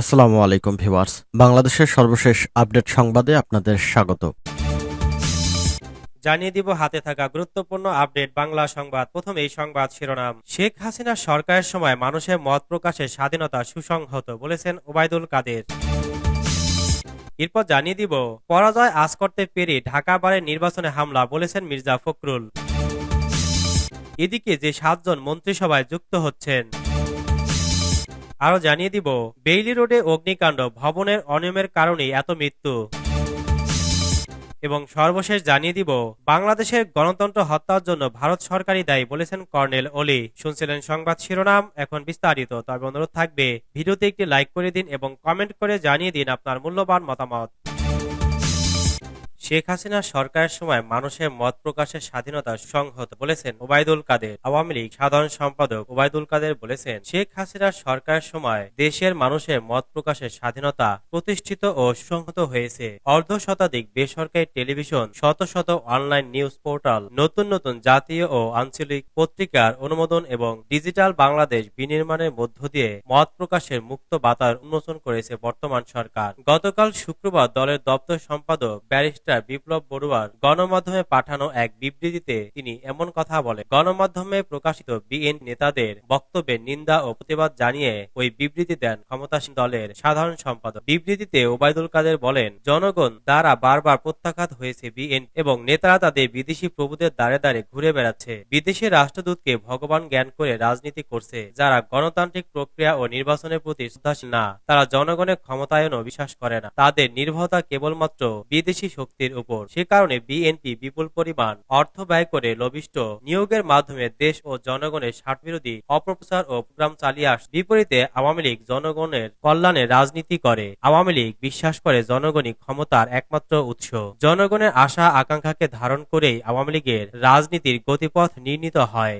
আসসালামু আলাইকুম ভিউয়ার্স। বাংলাদেশের সর্বশেষ আপডেট সংবাদে আপনাদের স্বাগত। জানিয়ে দিব হাতে থাকা গুরুত্বপূর্ণ আপডেট বাংলা সংবাদ। প্রথম এই সংবাদ শিরোনাম। শেখ হাসিনা সরকারের সময় মানুষের মত প্রকাশের স্বাধীনতা সুসংহত বলেছেন ওবায়দুল কাদের। এরপর জানিয়ে দিব, পরাজয় আজ করতে পেরে ঢাকা বারের নির্বাচনে হামলা বলেছেন মির্জা ফখরুল। এদিকে যে সাতজন মন্ত্রিসভায় যুক্ত হচ্ছেন। আরও জানিয়ে দিব, বেইলি রোডে অগ্নিকাণ্ড, ভবনের অনিয়মের কারণে এত মৃত্যু। এবং সর্বশেষ জানিয়ে দিব বাংলাদেশের গণতন্ত্র হত্যার জন্য ভারত সরকারই দায়ী বলেছেন কর্নেল ওলি। শুনছিলেন সংবাদ শিরোনাম, এখন বিস্তারিত। তবে অনুরোধ থাকবে, ভিডিওতে একটি লাইক করে দিন এবং কমেন্ট করে জানিয়ে দিন আপনার মূল্যবান মতামত। শেখ হাসিনা সরকারের সময় মানুষের মত প্রকাশের স্বাধীনতা সংহত বলেছেন ওবায়দুল কাদের। আওয়ামী লীগ সাধারণ সম্পাদক ওবায়দুল কাদের বলেছেন, শেখ হাসিনা সরকারের সময় দেশের মানুষের মত প্রকাশের স্বাধীনতা প্রতিষ্ঠিত ও সুসংহত হয়েছে। অর্ধ শতাধিক বেসরকারি টেলিভিশন, শত শত অনলাইন নিউজ পোর্টাল, নতুন নতুন জাতীয় ও আঞ্চলিক পত্রিকার অনুমোদন এবং ডিজিটাল বাংলাদেশ বিনির্মাণের মধ্য দিয়ে মত প্রকাশের মুক্ত বাতার উন্মোচন করেছে বর্তমান সরকার। গতকাল শুক্রবার দলের দপ্তর সম্পাদক ব্যারিস্টার বিপ্লব বড়ুয়ার গণমাধ্যমে পাঠানো এক বিবৃতিতে তিনি এমন কথা বলেন। গণমাধ্যমে প্রকাশিত বিএনপি নেতাদের বক্তব্যের নিন্দা ও প্রতিবাদ জানিয়ে ওই বিবৃতি দেন ক্ষমতাসীন দলের সাধারণ সম্পাদক। বিবৃতিতে ওবায়দুল কাদের বলেন, জনগণ দ্বারা বারবার প্রত্যাঘাত হয়েছে বিএনপি এবং নেতারা তাদের বিদেশি প্রভুদের দ্বারে দ্বারে ঘুরে বেড়াচ্ছে। বিদেশি রাষ্ট্রদূতকে ভগবান জ্ঞান করে রাজনীতি করছে, যারা গণতান্ত্রিক প্রক্রিয়া ও নির্বাচনের প্রতি শ্রদ্ধাশীল না। তারা জনগণের ক্ষমতায়নও বিশ্বাস করে না। তাদের নির্ভরতা কেবলমাত্র বিদেশি শক্তির উপর। সে কারণে বিএনপি বিপুল পরিমাণ অর্থ ব্যয় করে লবিষ্ট নিয়োগের মাধ্যমে দেশ ও জনগণের স্বার্থবিরোধী অপপ্রচার ও প্রোগ্রাম চালিয়ে আস বিপরীতে আওয়ামী লীগ জনগণের কল্যাণে রাজনীতি করে। আওয়ামী লীগ বিশ্বাস করে জনগণই ক্ষমতার একমাত্র উৎস। জনগণের আশা আকাঙ্ক্ষাকে ধারণ করেই আওয়ামী লীগের রাজনীতির গতিপথ নির্ণীত হয়।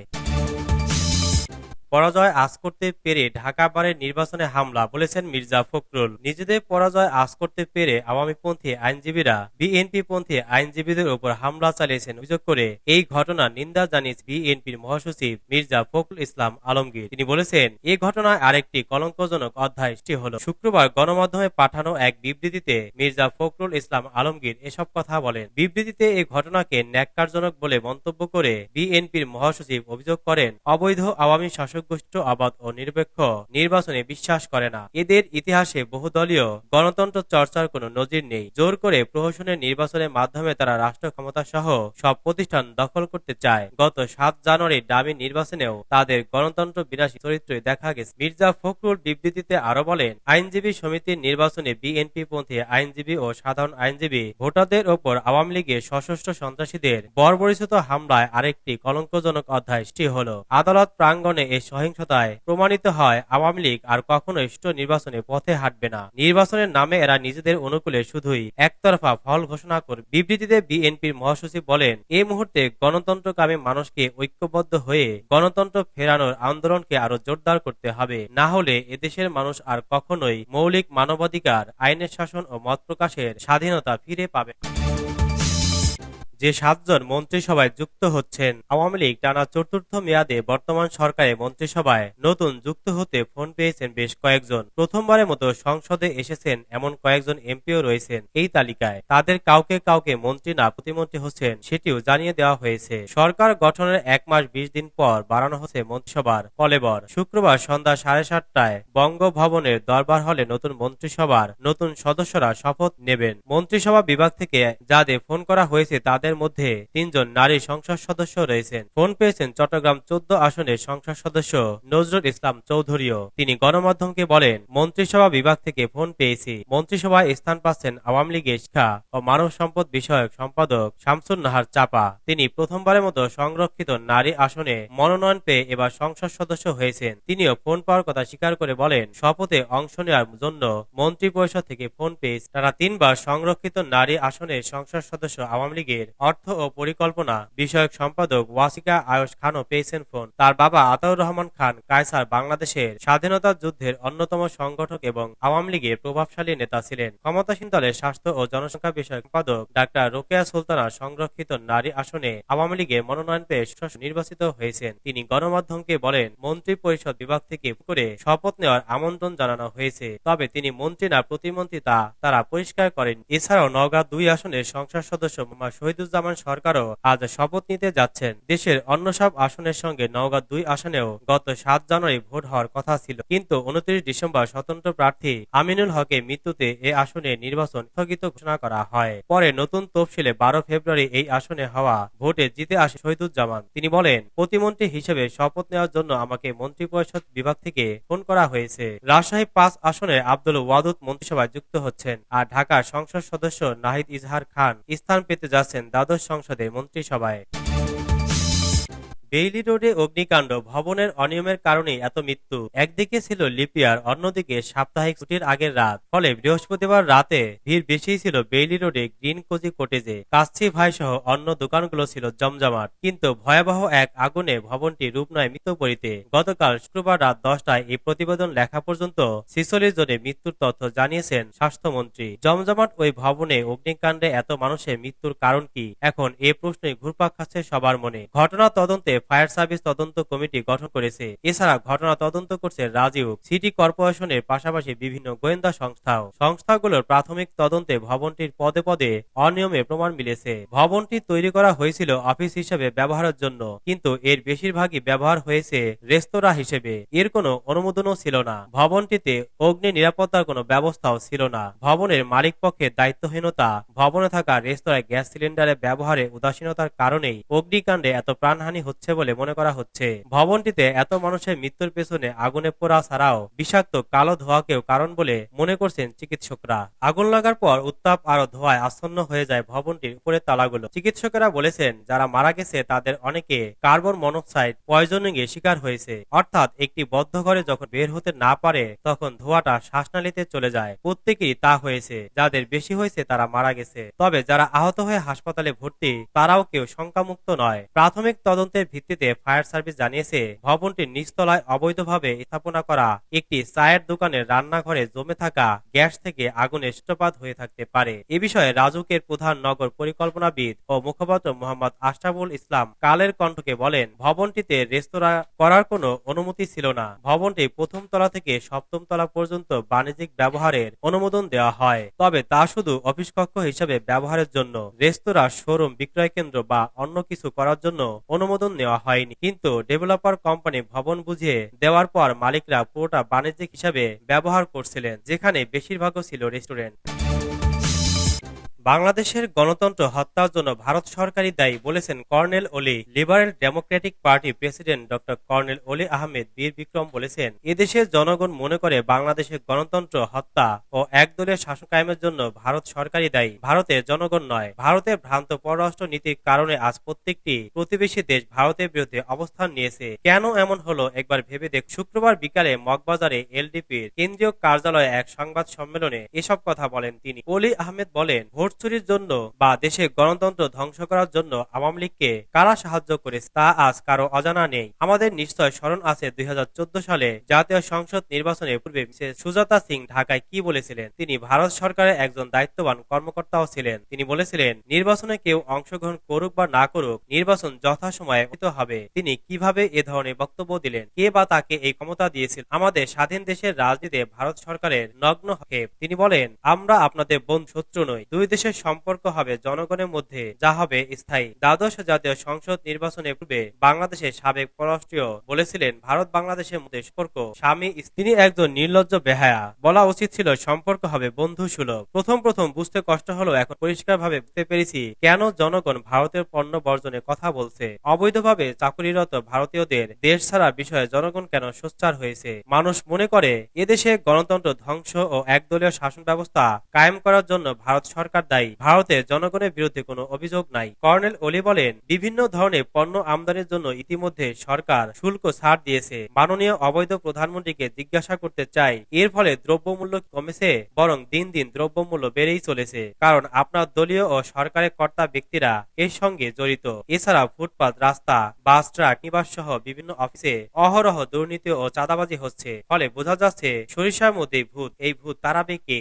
পরাজয় আজ করতে পেরে ঢাকা বারের নির্বাচনে হামলা, বলেছেন মির্জা ফখরুল। নিজেদের পরাজয় আজ করতে পেরে আওয়ামীপন্থী আইনজীবীরা বিএনপি পন্থী আইনজীবীদের উপর হামলা চালিয়েছেন। অভিযোগ করে, এই ঘটনা নিন্দা জানিয়েছে বিএনপির মহাসচিব মির্জা ফখরুল ইসলাম আলমগীর। তিনি বলেছেন এই ঘটনায় আরেকটি কলঙ্কজনক অধ্যায় সৃষ্টি হল। শুক্রবার গণমাধ্যমে পাঠানো এক বিবৃতিতে মির্জা ফখরুল ইসলাম আলমগীর এসব কথা বলেন। বিবৃতিতে এই ঘটনাকে ন্যাক্কারজনক বলে মন্তব্য করে বিএনপির মহাসচিব অভিযোগ করেন, অবৈধ আওয়ামী শাসক গোষ্ঠ অবাধ ও নিরপেক্ষ নির্বাচনে বিশ্বাস করে না। এদের ইতিহাসে বহুদলীয় গণতন্ত্র চর্চার কোনো নজির নেই। জোর করে প্রহসনের নির্বাচনের মাধ্যমে তারা রাষ্ট্র ক্ষমতা সহ সব প্রতিষ্ঠান দখল করতে চায়। গত সাত জানুয়ারি ডামি নির্বাচনেও তাদের গণতন্ত্র বিনাশী চরিত্রে দেখা গেছে। মির্জা ফখরুল বিবৃতিতে আরও বলেন, আইনজীবী সমিতির নির্বাচনে বিএনপি পন্থী আইনজীবী ও সাধারণ আইনজীবী ভোটারদের ওপর আওয়ামী লীগের সশস্ত্র সন্ত্রাসীদের বর্বরিচিত হামলায় আরেকটি কলঙ্কজনক অধ্যায় সৃষ্টি হল। আদালত প্রাঙ্গণে এই সহিংসতায় প্রমাণিত হয়, আওয়ামী লীগ আর কখনো সুষ্ঠু নির্বাচনে পথে হাঁটবে না। নির্বাচনের নামে এরা নিজেদের অনুকূলে শুধুই একতরফা ফল ঘোষণা করবে বিবৃতিতে বিএনপির মহাসচিব বলেন এই মুহূর্তে গণতন্ত্রকামী মানুষকে ঐক্যবদ্ধ হয়ে গণতন্ত্র ফেরানোর আন্দোলনকে আরও জোরদার করতে হবে। না হলে এদেশের মানুষ আর কখনোই মৌলিক মানবাধিকার, আইনের শাসন ও মত প্রকাশের স্বাধীনতা ফিরে পাবে যে সাতজন মন্ত্রিসভায় যুক্ত হচ্ছেন, আওয়ামী লীগ টানা চতুর্থ মেয়াদে বর্তমান সরকারে মন্ত্রিসভায় নতুন যুক্ত হতে ফোন পেয়েছেন বেশ কয়েকজন। প্রথমবারের মতো সংসদে এসেছেন এমন কয়েকজন এমপিও রয়েছেন এই তালিকায়। তাদের কাউকে কাউকে মন্ত্রী না প্রতিমন্ত্রী হচ্ছেন সেটিও জানিয়ে দেওয়া হয়েছে। সরকার গঠনের এক মাস বিশ দিন পর বাড়ানো হচ্ছে মন্ত্রিসভার কলেবর। শুক্রবার সন্ধ্যা সাড়ে সাতটায় বঙ্গভবনের দরবার হলে নতুন মন্ত্রিসভার নতুন সদস্যরা শপথ নেবেন। মন্ত্রিসভা বিভাগ থেকে যাদের ফোন করা হয়েছে তাদের তাদের মধ্যে তিনজন নারী সংসদ সদস্য রয়েছেন। ফোন পেয়েছেন চট্টগ্রাম চোদ্দ আসনের সংসদ সদস্য নজরুল ইসলাম চৌধুরীও। তিনি গণমাধ্যমকে বলেন, মন্ত্রিসভা বিভাগ থেকে ফোন পেয়েছি। মন্ত্রিসভায় স্থান পাচ্ছেন আওয়ামী লীগের শিক্ষা ও মানব সম্পদ বিষয়ক সম্পাদক শামসুন নাহার চাপা। তিনি প্রথমবারের মতো সংরক্ষিত নারী আসনে মনোনয়ন পেয়ে এবার সংসদ সদস্য হয়েছেন। তিনিও ফোন পাওয়ার কথা স্বীকার করে বলেন, শপথে অংশ নেওয়ার জন্য মন্ত্রী পরিষদ থেকে ফোন পেয়ে তারা তিনবার সংরক্ষিত নারী আসনের সংসদ সদস্য আওয়ামী লীগের অর্থ ও পরিকল্পনা বিষয়ক সম্পাদক ওয়াসিকা আয়ুষ খানও পেয়েছেন ফোন। তার বাবা আতাউর রহমান খান কায়সার বাংলাদেশের স্বাধীনতা যুদ্ধের অন্যতম সংগঠক এবং আওয়ামী লীগের প্রভাবশালী নেতা ছিলেন। ক্ষমতাসীন দলের স্বাস্থ্য ও জনসংখ্যা বিষয়ক সম্পাদক ডাক্তার রোকেয়া সুলতানা সংরক্ষিত নারী আসনে আওয়ামী লীগে মনোনয়ন পেয়ে নির্বাচিত হয়েছেন। তিনি গণমাধ্যমকে বলেন মন্ত্রী পরিষদ বিভাগ থেকে করে শপথ নেওয়ার আমন্ত্রণ জানানো হয়েছে। তবে তিনি মন্ত্রী না প্রতিমন্ত্রী তা তারা পরিষ্কার করেন এছাড়াও নওগাঁ দুই আসনের সংসদ সদস্য মোহাম্মদ শহীদুজ্জামান সরকারও আজ শপথ নিতে যাচ্ছেন। দেশের অন্য সব আসনের সঙ্গে নওগাঁ দুই আসনেও গত সাত জানুয়ারি ভোট হওয়ার কথা ছিল। কিন্তু উনত্রিশ ডিসেম্বর স্বতন্ত্র প্রার্থী আমিনুল হকের মৃত্যুতে এ আসনে নির্বাচন স্থগিত ঘোষণা করা হয়। পরে নতুন তফসিলে বারো ফেব্রুয়ারি এই আসনে হওয়া ভোটে জিতে আসে শহীদুজ্জামান। তিনি বলেন, প্রতিমন্ত্রী হিসেবে শপথ নেওয়ার জন্য আমাকে মন্ত্রী পরিষদ বিভাগ থেকে ফোন করা হয়েছে। রাজশাহী পাঁচ আসনে আব্দুল ওয়াদুদ মন্ত্রিসভায় যুক্ত হচ্ছেন আর ঢাকার সংসদ সদস্য নাহিদ ইজহার খান স্থান পেতে যাচ্ছেন দ্বাদশ সংসদে মন্ত্রিসভায়। বেইলি রোডে অগ্নিকাণ্ড ভবনের অনিয়মের কারণেই এত মৃত্যু। একদিকে ছিল লিপিয়ার, অন্যদিকে সাপ্তাহিক ছুটির আগের রাত। ফলে বৃহস্পতিবার রাতে ভিড় বেশি ছিল বেইলি রোডে গ্রিন কোজি কোটেজে। কাচ্ছি ভাই সহ অন্য দোকানগুলো ছিল জমজমাট। কিন্তু ভয়াবহ এক আগুনে ভবনটি রূপ নয় মৃত্যুপরিতে গতকাল শুক্রবার রাত দশটায় এই প্রতিবেদন লেখা পর্যন্ত ছিচল্লিশ জনে মৃত্যুর তথ্য জানিয়েছেন স্বাস্থ্যমন্ত্রী। জমজমাট ওই ভবনে অগ্নিকাণ্ডে এত মানুষের মৃত্যুর কারণ কি? এখন এ প্রশ্নে ঘুরপাক খাচ্ছে সবার মনে। ঘটনা তদন্তে ফায়ার সার্ভিস তদন্ত কমিটি গঠন করেছে। এছাড়া ঘটনা তদন্ত করছে রাজীব সিটি কর্পোরেশনের পাশাপাশি বিভিন্ন গোয়েন্দা সংস্থাও। সংস্থাগুলোর প্রাথমিক তদন্তে ভবনটির পদে পদে অনিয়মে প্রমাণ মিলেছে। ভবনটি তৈরি করা হয়েছিল অফিস হিসেবে ব্যবহারের জন্য, কিন্তু এর বেশিরভাগই ব্যবহার হয়েছে রেস্তোরাঁ হিসেবে। এর কোনো অনুমোদনও ছিল না। ভবনটিতে অগ্নি নিরাপত্তার কোনো ব্যবস্থাও ছিল না। ভবনের মালিক পক্ষের দায়িত্বহীনতা, ভবনে থাকা রেস্তোরাঁয় গ্যাস সিলিন্ডারের ব্যবহারে উদাসীনতার কারণেই অগ্নিকাণ্ডে এত প্রাণহানি হচ্ছে বলে মনে করা হচ্ছে। ভবনটিতে এত মানুষের মৃত্যুর পেছনে আগুনে পোড়া ছাড়াও বিষাক্ত কালো ধোঁয়াকেও কারণ বলে মনে করছেন চিকিৎসকরা। আগুন লাগার পর উত্তাপ আরও ধোঁয়ায় আচ্ছন্ন হয়ে যায় ভবনটির উপরের তালাগুলো। চিকিৎসকেরা বলেছেন, যারা মারা গেছে তাদের অনেকে কার্বন মনোক্সাইড পয়জনিং এর শিকার হয়েছে। অর্থাৎ একটি বদ্ধ ঘরে যখন বের হতে না পারে, তখন ধোঁয়াটা শ্বাসনালীতে চলে যায়। প্রত্যেকেই তা হয়েছে, যাদের বেশি হয়েছে তারা মারা গেছে। তবে যারা আহত হয়ে হাসপাতালে ভর্তি, তারাও কেউ শঙ্কামুক্ত নয়। প্রাথমিক তদন্তের ভিত্তিতে ফায়ার সার্ভিস জানিয়েছে ভবনটির নিচতলায় অবৈধভাবে স্থাপনা করা একটি চায়ের দোকানের রান্নাঘরে জমে থাকা গ্যাস থেকে আগুনের সূত্রপাত হয়ে থাকতে পারে। এ বিষয়ে রাজুকের প্রধান নগর পরিকল্পনাবিদ ও মুখপাত্র মোহাম্মদ আশরাফুল ইসলাম কালের কণ্ঠকে বলেন, ভবনটিতে রেস্তোরাঁ করার কোনো অনুমতি ছিল না। ভবনটি প্রথম তলা থেকে সপ্তম তলা পর্যন্ত বাণিজ্যিক ব্যবহারের অনুমোদন দেওয়া হয়। তবে তা শুধু অফিস কক্ষ হিসেবে ব্যবহারের জন্য, রেস্তোরাঁ, শোরুম, বিক্রয় কেন্দ্র বা অন্য কিছু করার জন্য অনুমোদন নেওয়া হয়নি। কিন্তু ডেভেলপার কোম্পানি ভবন বুঝিয়ে দেওয়ার পর মালিকরা পুরোটা বাণিজ্যিক হিসাবে ব্যবহার করছিলেন, যেখানে বেশিরভাগও ছিল রেস্টুরেন্ট। বাংলাদেশের গণতন্ত্র হত্যার জন্য ভারত সরকারই দায়ী বলেছেন colonel Oli. Liberal democratic party president doctor colonel Oli Ahmed বীর বিক্রম বলেছেন এদেশের জনগণ মনে করে বাংলাদেশের গণতন্ত্র, হত্যা ও একদলীয় শাসন কায়েমের জন্য ভারত সরকারই দায়ী। ভারতের জনগণ নয়, ভারতের ভ্রান্ত পররাষ্ট্র নীতির কারণে আজ প্রত্যেকটি প্রতিবেশী দেশ ভারতের বিরুদ্ধে অবস্থান নিয়েছে। কেন এমন হলো একবার ভেবে দেখ শুক্রবার বিকালে মগবাজারে এলডিপির কেন্দ্রীয় কার্যালয়ে এক সংবাদ সম্মেলনে এসব কথা বলেন তিনি। ওলি আহমেদ বলেন, ভোট চুরির জন্য বা দেশে গণতন্ত্র ধ্বংস করার জন্য আওয়ামী লীগকে কারা সাহায্য করেছে তা আজ কারও অজানা নেই। আমাদের নিশ্চয় স্মরণ আছে দুই সালে জাতীয় সংসদ নির্বাচনের পূর্বে মিসেস সুজাতা সিং ঢাকায় কি বলেছিলেন? তিনি ভারত সরকারের একজন দায়িত্ববান কর্মকর্তাও ছিলেন। তিনি বলেছিলেন, নির্বাচনে কেউ অংশগ্রহণ করুক বা না করুক, নির্বাচন যথাসময়ে অনুষ্ঠিত হবে। তিনি কীভাবে এ ধরনের বক্তব্য দিলেন? কে বা তাকে এই ক্ষমতা দিয়েছিল? আমাদের স্বাধীন দেশের রাজনীতিতে ভারত সরকারের নগ্ন হক্ষেপ তিনি বলেন, আমরা আপনাদের বন্ধু শত্রু নই। দুই দেশের সম্পর্ক হবে জনগণের মধ্যে, যা হবে স্থায়ী। দ্বাদশ জাতীয় সংসদ নির্বাচনের পূর্বে বাংলাদেশের সাবেক পররাষ্ট্রীয় বলেছিলেন, ভারত বাংলাদেশের মধ্যে সম্পর্ক, স্বামী। তিনি একজন নির্লজ্জ বেহায়া। বলা উচিত ছিল সম্পর্ক হবে বন্ধু সুলভ প্রথম প্রথম বুঝতে কষ্ট হলো, এখন পরিষ্কারভাবে বুঝতে পেরেছি কেন জনগণ ভারতের পণ্য বর্জনের কথা বলছে। অবৈধভাবে চাকুরিরত ভারতীয়দের দেশ ছাড়া বিষয়ে জনগণ কেন সোচ্চার হয়েছে? মানুষ মনে করে এদেশে গণতন্ত্র ধ্বংস ও একদলীয় শাসন ব্যবস্থা কায়েম করার জন্য ভারত সরকার দায়ী ভারতের জনগণের বিরুদ্ধে কোনো অভিযোগ নাই। কর্নেল অলি বলেন, বিভিন্ন ধরনের পণ্য আমদানির জন্য ইতিমধ্যে সরকার শুল্ক ছাড় দিয়েছে। মাননীয় অবৈধ প্রধানমন্ত্রীকে জিজ্ঞাসা করতে চাই, এর ফলে দ্রব্যমূল্য কমেছে বরং দিন দিন দ্রব্যমূল্য বেড়েই চলেছে। কারণ আপনার দলীয় ও সরকারের কর্তা ব্যক্তিরা এর সঙ্গে জড়িত। এছাড়া ফুটপাত, রাস্তা, বাস, ট্রাক নিবাস সহ বিভিন্ন অফিসে অহরহ দুর্নীতি ও চাঁদাবাজি হচ্ছে। ফলে বোঝা যাচ্ছে সরিষার মধ্যে ভূত, এই ভূত তারাবে কে